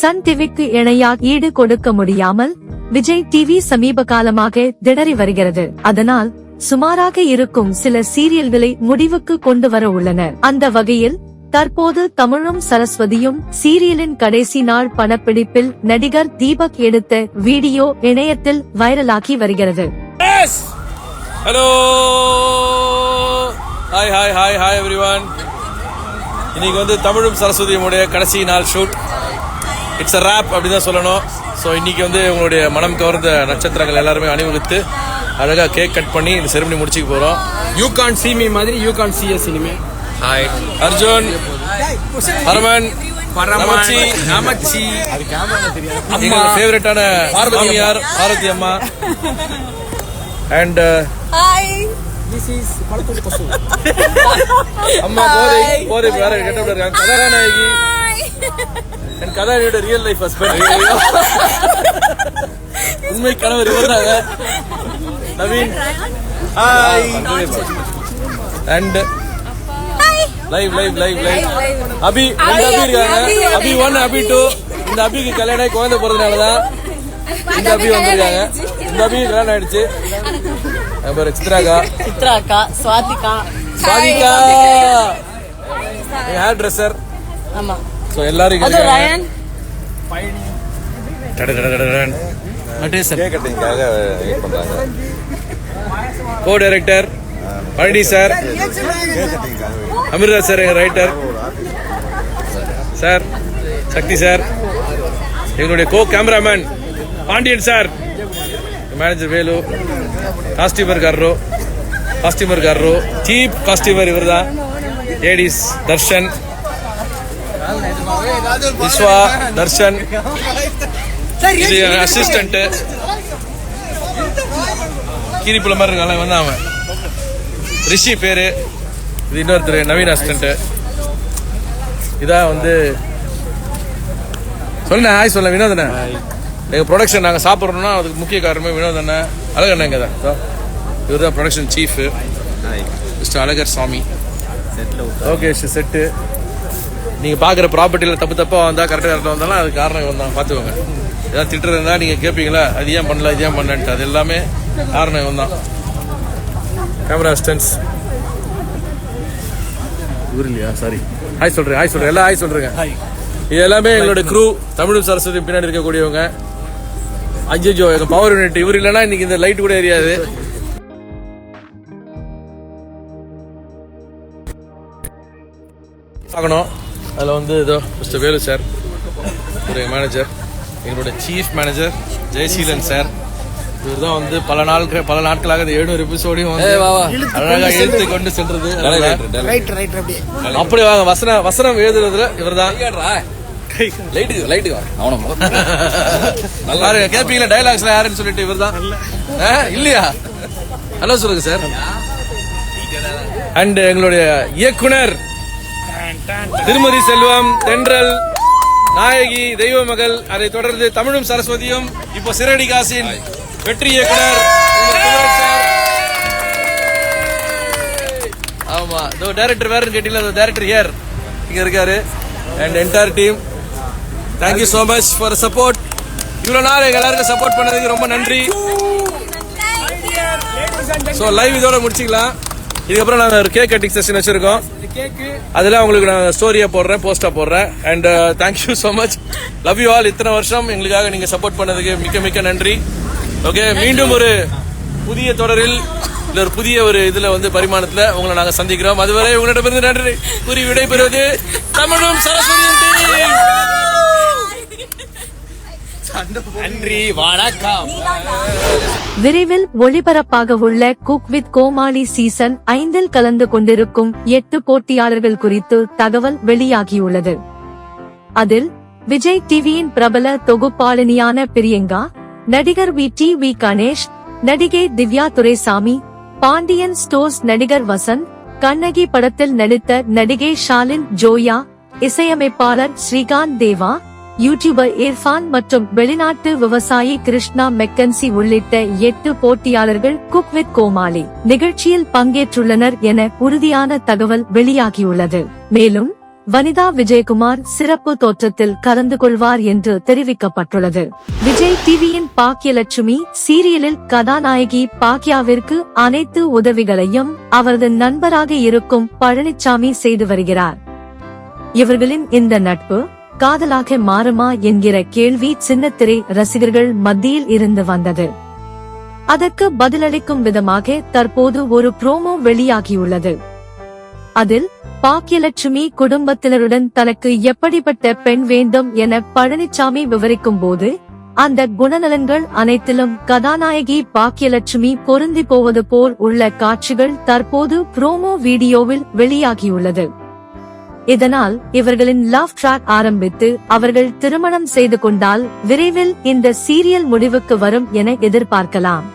Sun டிவிக்கு இணையா ஈடு கொடுக்க முடியாமல் விஜய் டிவி சமீப காலமாக திடறி வருகிறது. அதனால் சுமாராக இருக்கும் சில சீரியல்களை முடிவுக்கு கொண்டு வர உள்ளனர். அந்த வகையில் தற்போது தமிழும் சரஸ்வதியும் சீரியலின் கடைசி நாள் படப்பிடிப்பில் நடிகர் தீபக் எடுத்த வீடியோ இணையத்தில் வைரலாகி வருகிறது. Hello hi hi hi hi everyone இன்னைக்கு வந்து தமிழும் சரஸ்வதியுடைய கடைசி நாள் ஷூட் இட்ஸ் அ ரேப் அப்படி தான் சொல்லணும். ஸோ இன்னைக்கு வந்து உங்களுடைய மனம் கவர்ந்த நட்சத்திரங்கள் எல்லாருமே அணிவகுத்து அழகாக கேக் கட் பண்ணி இந்த செரிமனி முடிச்சுக்க போகிறோம் யூ கான் see me மாதிரி யூ கான் see us இனிமே. ஹாய் அர்ஜுன். ஹரமன் நமச்சி. நமச்சி. எங்க ஃபேவரட்டான மாமியார் பாரதி அம்மா. அண்ட் திஸ் இஸ் பழத்தோடு பசு அம்மா போதை போதை வேற கெட்டப்பட இருக்காங்க கதாநாயகி. என் கதாநாயகியோட ரியல் லைஃப் ஹஸ்பண்ட் உண்மை கணவர் இவர்தாங்க. Naveen. Hi and live live live live Abhi ரெண்டு அபி இருக்காங்க. அபி ஒன் அபி டூ இந்த அபிக்கு கல்யாணம் ஆகி குழந்தை பிறந்தனால தான் இந்த அபி வந்திருக்காங்க. இந்த அபி கல்யாணம் ஆயிடுச்சு. அப்புறம் சித்ராகா சித்ரா அக்கா சுவாதிகா. சாதிகா ஹேர் ட்ரெஸ்ஸர் ஆமா. இருக்காங்க. ரயன் டடடடடடன். நடேசன் கட்டிங்காக வெயிட் பண்றாங்க. Co director Palani sir Amrita sir எங்க ரைட்டர் சார் சக்தி சார் எங்களுடைய co cameraman Pandiyan sir manager Velu costumer காரரு costumer காரரு சீப் காஸ்டியூமர் இவர் தான் ஏடிஸ் தர்ஷன் விஸ்வா தர்ஷன் இது அசிஸ்டன்ட் கீரிப்புல மாதிரி இருக்கான் தான் அவன். ரிஷி பேரு இது இன்னொருத்தர் நவீன் அசிஸ்டன்ட் இதான் வந்து சொல்லுண்ணே ஹாய் சொல்ல வினோதண்ணே. எங்க ப்ரொடக்ஷன் நாங்கள் சாப்பிட்றோம்னா அதுக்கு முக்கிய காரணமே வினோதண்ணே. அழகண்ணே இங்கே தான். இவர் தான் ப்ரொடக்ஷன் சீஃப் மிஸ்டர் அழகர் சாமி. ஓகே செட்டு நீங்கள் பார்க்குற ப்ராப்பர்ட்டியில் தப்பு தப்பாக வந்தால் கரெக்டாக கரெக்டாக வந்தாலும் அது காரணம் இவன் தான் பார்த்துக்கோங்க ஏதாவது திட்டுறது இருந்தால் நீங்கள் கேட்பீங்களா அது ஏன் பண்ணல இது ஏன் பண்ணலன்ட்டு. அது எல்லாமே காரணம் இவன் தான் கேமரா அசிஸ்டன்ஸ் இவர் இல்லையா சாரி ஹாய் சொல்கிறேன் ஹாய் சொல்கிறேன் எல்லாம் ஹாய் சொல்கிறேங்க இது எல்லாமே எங்களோட க்ரூ தமிழும் சரஸ்வதி பின்னாடி இருக்கக்கூடியவங்க. அஜிஜோ எங்க பவர் யூனிட் இவர் இல்லைன்னா இன்னைக்கு இந்த லைட் கூட எரியாது. பார்க்கணும். அதில் வந்து இதோ மிஸ்டர் வேலு சார் ஒரு மேனேஜர் எங்களோட சீஃப் மேனேஜர் ஜெயசீலன் சார். இவர் தான் வந்து பல நாட்கள் பல நாட்களாக இந்த எழுநூறு எபிசோடையும் வந்து அழகாக எழுத்து கொண்டு சென்றது அப்படி வாங்க வசனம் வசனம் எழுதுறதுல இவர் தான். நல்லா டைலாக்ஸ்ல யாருன்னு சொல்லிட்டு இவர் தான்? இல்லையா? ஹலோ சொல்லுங்க சார் அண்ட் எங்களுடைய இயக்குனர் திருமதி செல்வம் தென்றல் நாயகி தெய்வ மகள் அதை தொடர்ந்து தமிழும் சரஸ்வதியும் இப்போ சிறடி காசின் வெற்றி இயக்குனர். ஆமா இதோ டைரக்டர் வேறன்னு கேட்டீங்களா? டைரக்டர் ஹியர் இங்க இருக்காரு. And entire team thank you so much for support இவ்வளோ நாள் எங்க எல்லாருக்கும் சப்போர்ட் பண்ணதுக்கு ரொம்ப நன்றி. ஸோ லைவ் இதோட முடிச்சிக்கலாம். இதுக்கப்புறம் நாங்கள் ஒரு கேக் கட்டிங் செஷன் வச்சிருக்கோம். அதில் உங்களுக்கு நான் ஸ்டோரியாக போடுறேன் போஸ்ட்டாக போடுறேன். And thank you so much love you all இத்தனை வருஷம் எங்களுக்காக நீங்கள் சப்போர்ட் பண்ணதுக்கு மிக்க மிக்க நன்றி. ஓகே மீண்டும் ஒரு புதிய தொடரில் இல்ல ஒரு புதிய ஒரு இதுல வந்து பரிமாணத்துல உங்களை நாங்க சந்திக்கிறோம். அதுவரை உங்களிடமிருந்து நன்றி கூறி விடைபெறுவது தமிழும் சரஸ்வதியும் நன்றி வணக்கம். விரைவில் ஒளிபரப்பாக உள்ள குக் வித் கோமாளி சீசன் ஐந்தில் கலந்து கொண்டிருக்கும் எட்டு போட்டியாளர்கள் குறித்து தகவல் வெளியாகியுள்ளது. அதில் விஜய் டிவியின் பிரபல தொகுப்பாளினியான பிரியங்கா நடிகர் வி டி வி கணேஷ் நடிகை திவ்யா துரைசாமி பாண்டியன் ஸ்டோர்ஸ் நடிகர் வசந்த் கண்ணகி படத்தில் நடித்த நடிகை ஷாலின் ஜோயா இசையமைப்பாளர் ஸ்ரீகாந்த் தேவா யூடியூபர் இர்ஃபான் மற்றும் வெளிநாட்டு விவசாயி கிருஷ்ணா மெக்கன்சி உள்ளிட்ட எட்டு போட்டியாளர்கள் குக் வித் கோமாளி நிகழ்ச்சியில் பங்கேற்றுள்ளனர் என உறுதியான தகவல் வெளியாகியுள்ளது. மேலும் வனிதா விஜயகுமார் சிறப்பு தோற்றத்தில் கலந்து கொள்வார் என்று தெரிவிக்கப்பட்டுள்ளது. விஜய் டிவியின் பாக்கியலட்சுமி சீரியலில் கதாநாயகி பாக்யாவிற்கு அனைத்து உதவிகளையும் அவரது நண்பராக இருக்கும் பழனிச்சாமி செய்து வருகிறார். இவர்களின் இந்த நட்பு காதலாக மாறுமா என்கிற கேள்வி சின்னத்திரை ரசிகர்கள் மத்தியில் இருந்து வந்தது. அதற்கு பதிலளிக்கும் விதமாக தற்போது ஒரு ப்ரோமோ வெளியாகியுள்ளது. அதில் பாக்கியலட்சுமி குடும்பத்தினருடன் தனக்கு எப்படிப்பட்ட பெண் வேண்டும் என பழனிசாமி விவரிக்கும் போது அந்த குணநலன்கள் அனைத்திலும் கதாநாயகி பாக்கியலட்சுமி பொருந்தி போவது போல் உள்ள காட்சிகள் தற்போது ப்ரோமோ வீடியோவில் வெளியாகியுள்ளது. இதனால் இவர்களின் லவ் ட்ராக் ஆரம்பித்து அவர்கள் திருமணம் செய்து கொண்டால் விரைவில் இந்த சீரியல் முடிவுக்கு வரும் என எதிர்பார்க்கலாம்.